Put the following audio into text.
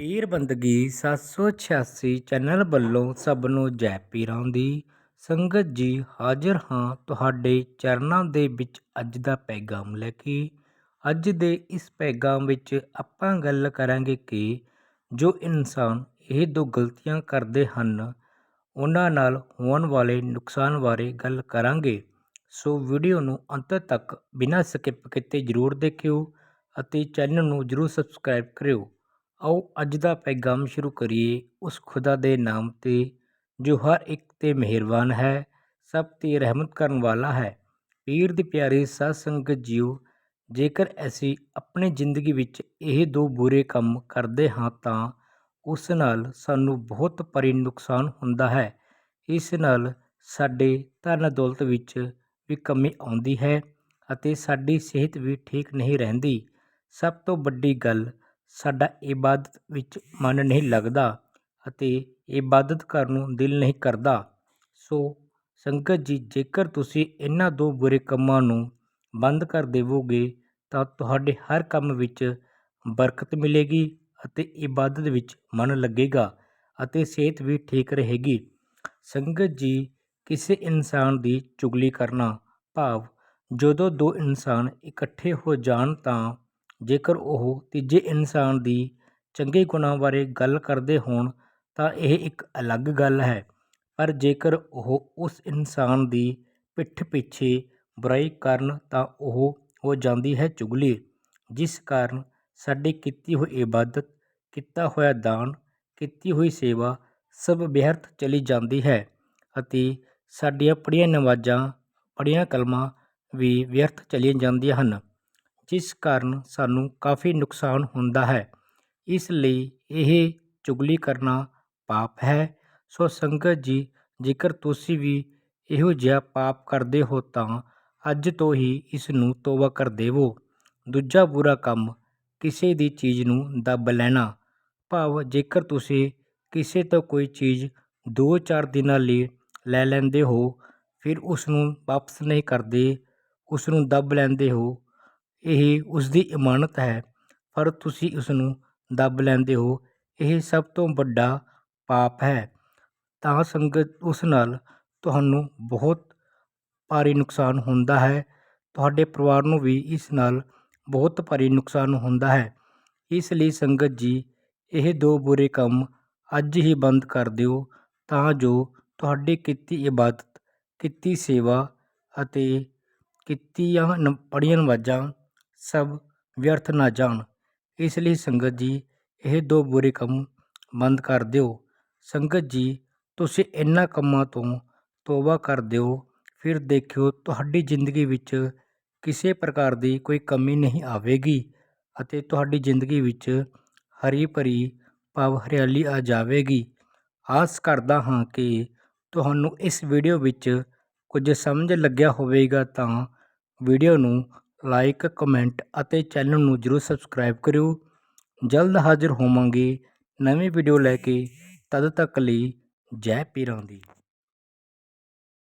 ਪੀਰ ਬੰਦਗੀ 786 ਚੈਨਲ ਵੱਲੋਂ ਸਭ ਨੂੰ ਜੈ ਪੀਰਾਂ ਦੀ ਸੰਗਤ ਜੀ ਹਾਜ਼ਰ ਹਾਂ। ਤੁਹਾਡੇ ਚਰਨਾਂ ਦੇ ਵਿੱਚ ਅੱਜ ਦਾ ਪੈਗਾਮ ਲੈ ਕੇ, ਅੱਜ ਦੇ ਇਸ ਪੈਗਾਮ ਵਿੱਚ ਆਪਾਂ ਗੱਲ ਕਰਾਂਗੇ ਕਿ ਜੋ ਇਨਸਾਨ ਇਹ ਦੋ ਗਲਤੀਆਂ ਕਰਦੇ ਹਨ, ਉਹਨਾਂ ਨਾਲ ਹੋਣ ਵਾਲੇ ਨੁਕਸਾਨ ਬਾਰੇ ਗੱਲ ਕਰਾਂਗੇ। ਸੋ ਵੀਡੀਓ ਨੂੰ ਅੰਤ ਤੱਕ ਬਿਨਾਂ ਸਕਿਪ ਕੀਤੇ ਜ਼ਰੂਰ ਦੇਖਿਓ ਅਤੇ ਚੈਨਲ ਨੂੰ ਜ਼ਰੂਰ ਸਬਸਕ੍ਰਾਈਬ ਕਰਿਓ। ਆਓ ਅੱਜ ਦਾ ਪੈਗਾਮ ਸ਼ੁਰੂ ਕਰੀਏ ਉਸ ਖੁਦਾ ਦੇ ਨਾਮ ਤੇ, ਜੋ ਹਰ ਇੱਕ ਤੇ ਮਿਹਰਬਾਨ ਹੈ, ਸਭ ਤੇ ਰਹਿਮਤ ਕਰਨ ਵਾਲਾ ਹੈ। ਪੀਰ ਦੀ ਪਿਆਰੀ ਸਾਧ ਸੰਗਤ ਜੀਓ, ਜੇਕਰ ਅਸੀਂ ਆਪਣੀ ਜ਼ਿੰਦਗੀ ਵਿੱਚ ਇਹ ਦੋ ਬੁਰੇ ਕੰਮ ਕਰਦੇ ਹਾਂ ਤਾਂ ਉਸ ਨਾਲ ਸਾਨੂੰ ਬਹੁਤ ਭਾਰੀ ਨੁਕਸਾਨ ਹੁੰਦਾ ਹੈ। ਇਸ ਨਾਲ ਸਾਡੇ ਧਨ ਦੌਲਤ ਵਿੱਚ ਵੀ ਕਮੀ ਆਉਂਦੀ ਹੈ ਅਤੇ ਸਾਡੀ ਸਿਹਤ ਵੀ ਠੀਕ ਨਹੀਂ ਰਹਿੰਦੀ। ਸਭ ਤੋਂ ਵੱਡੀ ਗੱਲ ਸਾਡਾ ਇਬਾਦਤ ਵਿੱਚ ਮਨ ਨਹੀਂ ਲੱਗਦਾ ਅਤੇ ਇਬਾਦਤ ਕਰਨ ਨੂੰ ਦਿਲ ਨਹੀਂ ਕਰਦਾ। ਸੋ ਸੰਗਤ ਜੀ, ਜੇਕਰ ਤੁਸੀਂ ਇਹਨਾਂ ਦੋ ਬੁਰੇ ਕੰਮਾਂ ਨੂੰ ਬੰਦ ਕਰ ਦੇਵੋਗੇ, ਤਾਂ ਤੁਹਾਡੇ ਹਰ ਕੰਮ ਵਿੱਚ ਬਰਕਤ ਮਿਲੇਗੀ ਅਤੇ ਇਬਾਦਤ ਵਿੱਚ ਮਨ ਲੱਗੇਗਾ ਅਤੇ ਸਿਹਤ ਵੀ ਠੀਕ ਰਹੇਗੀ। ਸੰਗਤ ਜੀ, ਕਿਸੇ ਇਨਸਾਨ ਦੀ ਚੁਗਲੀ ਕਰਨਾ ਭਾਵ ਜਦੋਂ ਦੋ ਇਨਸਾਨ ਇਕੱਠੇ ਹੋ ਜਾਣ ਤਾਂ ਜੇਕਰ ਉਹ ਤੀਜੇ ਇਨਸਾਨ ਦੀ ਚੰਗੇ ਗੁਣਾਂ ਬਾਰੇ ਗੱਲ ਕਰਦੇ ਹੋਣ, ਤਾਂ ਇਹ ਇੱਕ ਅਲੱਗ ਗੱਲ ਹੈ। ਪਰ ਜੇਕਰ ਉਹ ਉਸ ਇਨਸਾਨ ਦੀ ਪਿੱਠ ਪਿੱਛੇ ਬੁਰਾਈ ਕਰਨ, ਤਾਂ ਉਹ ਹੋ ਜਾਂਦੀ ਹੈ ਚੁਗਲੀ। ਜਿਸ ਕਾਰਨ ਸਾਡੀ ਕੀਤੀ ਹੋਈ ਇਬਾਦਤ, ਕੀਤਾ ਹੋਇਆ ਦਾਨ, ਕੀਤੀ ਹੋਈ ਸੇਵਾ ਸਭ ਵਿਅਰਥ ਚਲੀ ਜਾਂਦੀ ਹੈ ਅਤੇ ਸਾਡੀਆਂ ਪੜ੍ਹੀਆਂ ਨਮਾਜ਼ਾਂ, ਪੜ੍ਹੀਆਂ ਕਲਮਾਂ ਵੀ ਵਿਅਰਥ ਚਲੀਆਂ ਜਾਂਦੀਆਂ ਹਨ। ਜਿਸ ਕਾਰਨ ਸਾਨੂੰ ਕਾਫੀ ਨੁਕਸਾਨ ਹੁੰਦਾ ਹੈ। ਇਸ ਲਈ ਇਹ ਚੁਗਲੀ ਕਰਨਾ ਪਾਪ ਹੈ। ਸੋ ਸੰਗਤ ਜੀ, ਜੇਕਰ ਤੁਸੀਂ ਵੀ ਇਹੋ ਜਿਹਾ ਪਾਪ ਕਰਦੇ ਹੋ ਤਾਂ ਅੱਜ ਤੋਂ ਹੀ ਇਸ ਨੂੰ ਤੋਬਾ ਕਰ ਦੇਵੋ। ਦੂਜਾ ਬੁਰਾ ਕੰਮ ਕਿਸੇ ਦੀ ਚੀਜ਼ ਨੂੰ ਦੱਬ ਲੈਣਾ। ਭਾਵ ਜੇਕਰ ਤੁਸੀਂ ਕਿਸੇ ਤੋਂ ਕੋਈ ਚੀਜ਼ 2-4 ਦਿਨਾਂ ਲਈ ਲੈ ਲੈਂਦੇ ਹੋ, ਫਿਰ ਉਸ ਨੂੰ ਵਾਪਸ ਨਹੀਂ ਕਰਦੇ, ਉਸ ਨੂੰ ਦੱਬ ਲੈਂਦੇ ਹੋ ਇਹ ਉਸ ਦੀ ਇਮਾਨਤ ਹੈ, ਪਰ ਤੁਸੀਂ ਉਸ ਨੂੰ ਦੱਬ ਲੈਂਦੇ ਹੋ। ਇਹ ਸਭ ਤੋਂ ਵੱਡਾ ਪਾਪ ਹੈ। ਤਾਂ ਸੰਗਤ ਉਸ ਨਾਲ ਤੁਹਾਨੂੰ ਬਹੁਤ ਭਾਰੀ ਨੁਕਸਾਨ ਹੁੰਦਾ ਹੈ। ਤੁਹਾਡੇ ਪਰਿਵਾਰ ਨੂੰ ਵੀ ਇਸ ਨਾਲ ਬਹੁਤ ਭਾਰੀ ਨੁਕਸਾਨ ਹੁੰਦਾ ਹੈ। ਇਸ ਲਈ ਸੰਗਤ ਜੀ, ਇਹ ਦੋ ਬੁਰੇ ਕੰਮ ਅੱਜ ਹੀ ਬੰਦ ਕਰ ਦਿਓ, ਤਾਂ ਜੋ ਤੁਹਾਡੀ ਕੀਤੀ ਇਬਾਦਤ, ਕੀਤੀ ਸੇਵਾ ਅਤੇ ਕੀਤੀਆਂ ਪੜੀਆਂ ਨਮਾਜ਼ਾਂ ਸਭ ਵਿਅਰਥ ਨਾ ਜਾਣ। ਇਸ ਲਈ ਸੰਗਤ ਜੀ, ਇਹ ਦੋ ਬੁਰੇ ਕੰਮ ਬੰਦ ਕਰ ਦਿਓ। ਸੰਗਤ ਜੀ, ਤੁਸੀਂ ਇਹਨਾਂ ਕੰਮਾਂ ਤੋਂ ਤੋਬਾ ਕਰ ਦਿਓ। ਫਿਰ ਦੇਖਿਓ ਤੁਹਾਡੀ ਜ਼ਿੰਦਗੀ ਵਿੱਚ ਕਿਸੇ ਪ੍ਰਕਾਰ ਦੀ ਕੋਈ ਕਮੀ ਨਹੀਂ ਆਵੇਗੀ ਅਤੇ ਤੁਹਾਡੀ ਜ਼ਿੰਦਗੀ ਵਿੱਚ ਹਰੀ ਭਰੀ ਭਾਵ ਹਰਿਆਲੀ ਆ ਜਾਵੇਗੀ। ਆਸ ਕਰਦਾ ਹਾਂ ਕਿ ਤੁਹਾਨੂੰ ਇਸ ਵੀਡੀਓ ਵਿੱਚ ਕੁਝ ਸਮਝ ਲੱਗਿਆ ਹੋਵੇਗਾ ਤਾਂ ਵੀਡੀਓ ਨੂੰ ਲਾਈਕ, ਕਮੈਂਟ ਅਤੇ ਚੈਨਲ ਨੂੰ ਜਰੂਰ ਸਬਸਕ੍ਰਾਈਬ ਕਰਿਓ। ਜਲਦ ਹਾਜ਼ਰ ਹੋਵਾਂਗੇ ਨਵੀਂ ਵੀਡੀਓ ਲੈ ਕੇ। ਤਦ ਤੱਕ ਲਈ ਜੈ ਪੀਰਾਂ ਦੀ।